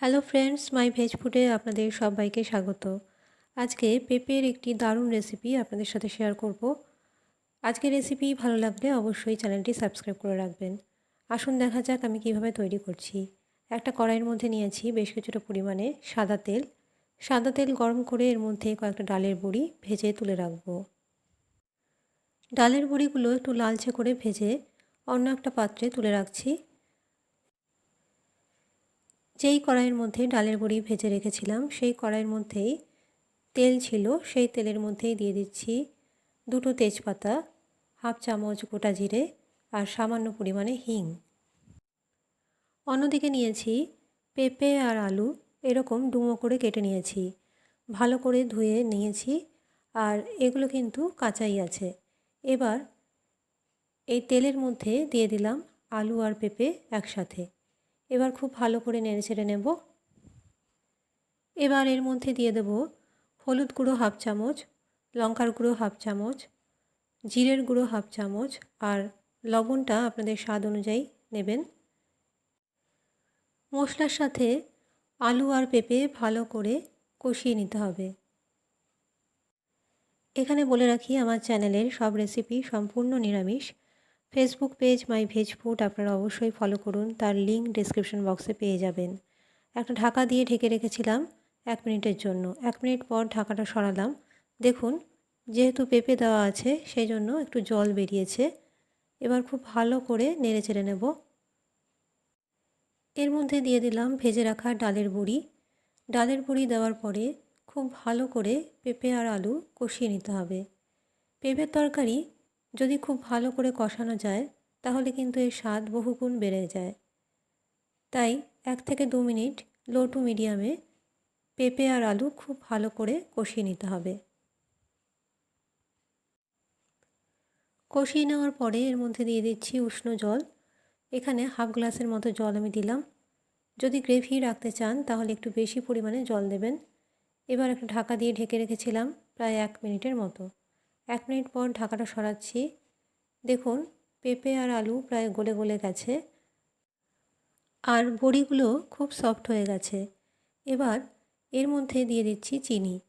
Hello friends মাই veg ফুডে আপনাদের সবাইকে স্বাগত। আজকে পেঁপের একটি দারুণ রেসিপি আপনাদের সাথে শেয়ার করব। আজকের রেসিপি ভালো লাগলে অবশ্যই চ্যানেলটি সাবস্ক্রাইব করে রাখবেন। আসুন দেখা যাক আমি কীভাবে তৈরি করছি। একটা কড়াইয়ের মধ্যে নিয়েছি বেশ কিছুটা পরিমাণে সাদা তেল। সাদা তেল গরম করে এর মধ্যে কয়েকটা ডালের বড়ি ভেজে তুলে রাখব। ডালের বড়িগুলো একটু লালচে করে ভেজে অন্য একটা পাত্রে তুলে রাখছি। যেই কড়াইয়ের মধ্যে ডালের বড়ি ভেজে রেখেছিলাম, সেই কড়াইয়ের মধ্যেই তেল ছিল, সেই তেলের মধ্যেই দিয়ে দিচ্ছি দুটো তেজপাতা, হাফ চামচ গোটা জিরে আর সামান্য পরিমাণে হিং। অন্যদিকে নিয়েছি পেঁপে আর আলু, এরকম ডুমো করে কেটে নিয়েছি। ভালো করে ধুয়ে নিয়েছি আর এগুলো কিন্তু কাঁচাই আছে। এবার এই তেলের মধ্যে দিয়ে দিলাম আলু আর পেঁপে একসাথে। এবার খুব ভালো করে নেড়ে ছেড়ে নেব। এবার এর মধ্যে দিয়ে দেব হলুদ গুঁড়ো হাফ চামচ, লঙ্কার গুঁড়ো হাফ চামচ, জিরের গুঁড়ো হাফ চামচ আর লবণটা আপনাদের স্বাদ অনুযায়ী নেবেন। মশলার সাথে আলু আর পেঁপে ভালো করে কষিয়ে নিতে হবে। এখানে বলে রাখি, আমার চ্যানেলের সব রেসিপি সম্পূর্ণ নিরামিষ। Facebook page my veg food আপনারা অবশ্যই ফলো করুন। তার লিঙ্ক ডিসক্রিপশন বক্সে পেয়ে যাবেন। একটা ঢাকা দিয়ে ঢেকে রেখেছিলাম এক মিনিটের জন্য। এক মিনিট পর ঢাকাটা সরালাম। দেখুন, যেহেতু পেঁপে দেওয়া আছে, সেই জন্য একটু জল বেরিয়েছে। এবার খুব ভালো করে নেড়ে চেড়ে নেব। এর মধ্যে দিয়ে দিলাম ভেজে রাখা ডালের বড়ি। ডালের বড়ি দেওয়ার পরে খুব ভালো করে পেঁপে আর আলু কষিয়ে নিতে হবে। পেঁপের তরকারি যদি খুব ভালো করে কষানো যায়, তাহলে কিন্তু এর স্বাদ বহুগুণ বেড়ে যায়। তাই এক থেকে দু মিনিট লো টু মিডিয়ামে পেঁপে আর আলু খুব ভালো করে কষিয়ে নিতে হবে। কষিয়ে নেওয়ার পরে এর মধ্যে দিয়ে দিচ্ছি উষ্ণ জল। এখানে হাফ গ্লাসের মতো জল আমি দিলাম। যদি গ্রেভি রাখতে চান, তাহলে একটু বেশি পরিমাণে জল দেবেন। এবার একটা ঢাকা দিয়ে ঢেকে রেখেছিলাম প্রায় এক মিনিটের মতো। এক মিনিট পর ঢাকাটা সরাচ্ছি। দেখুন, পেঁপে আর আলু প্রায় গলে গলে গেছে। আর বড়িগুলো খুব সফট হয়ে গেছে। এবার এর মধ্যে দিয়ে দিচ্ছি চিনি।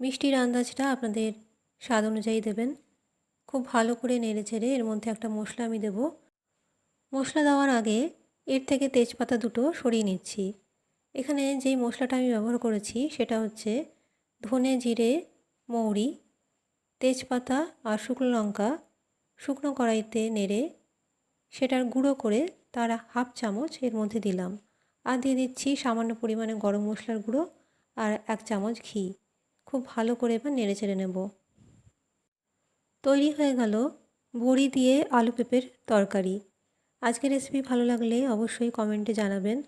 মিষ্টির আন্দাজটা আপনাদের স্বাদ অনুযায়ী দেবেন। খুব ভালো করে নেড়ে ছেড়ে এর মধ্যে একটা মশলা আমি দেব। মশলা দেওয়ার আগে এর থেকে তেজপাতা দুটো সরিয়ে নিচ্ছি। এখানে যেই মশলাটা আমি ব্যবহার করেছি সেটা হচ্ছে ধনে, জিরে, মৌরি তেজপাতা আর শুকনো লঙ্কা শুকনো কড়াইতে নেড়ে সেটার গুঁড়ো করে তার হাফ চামচ এর মধ্যে দিলাম। আর দিয়ে দিচ্ছি সামান্য পরিমাণে গরম মশলার গুঁড়ো আর এক চামচ ঘি। খুব ভালো করে এবার নেড়ে চেড়ে নেব। তৈরি হয়ে গেল বড়ি দিয়ে আলু পেঁপের তরকারি। আজকের রেসিপি ভালো লাগলে অবশ্যই কমেন্টে জানাবেন।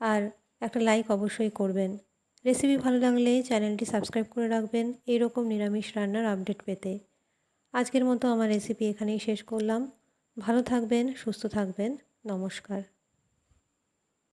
আর একটা লাইক অবশ্যই করবেন। রেসিপি ভালো লাগলে চ্যানেলটি সাবস্ক্রাইব করে রাখবেন এরকম নিরামিষ রান্নার আপডেট পেতে। আজকের মতো আমার রেসিপি এখানেই শেষ করলাম। ভালো থাকবেন, সুস্থ থাকবেন। নমস্কার।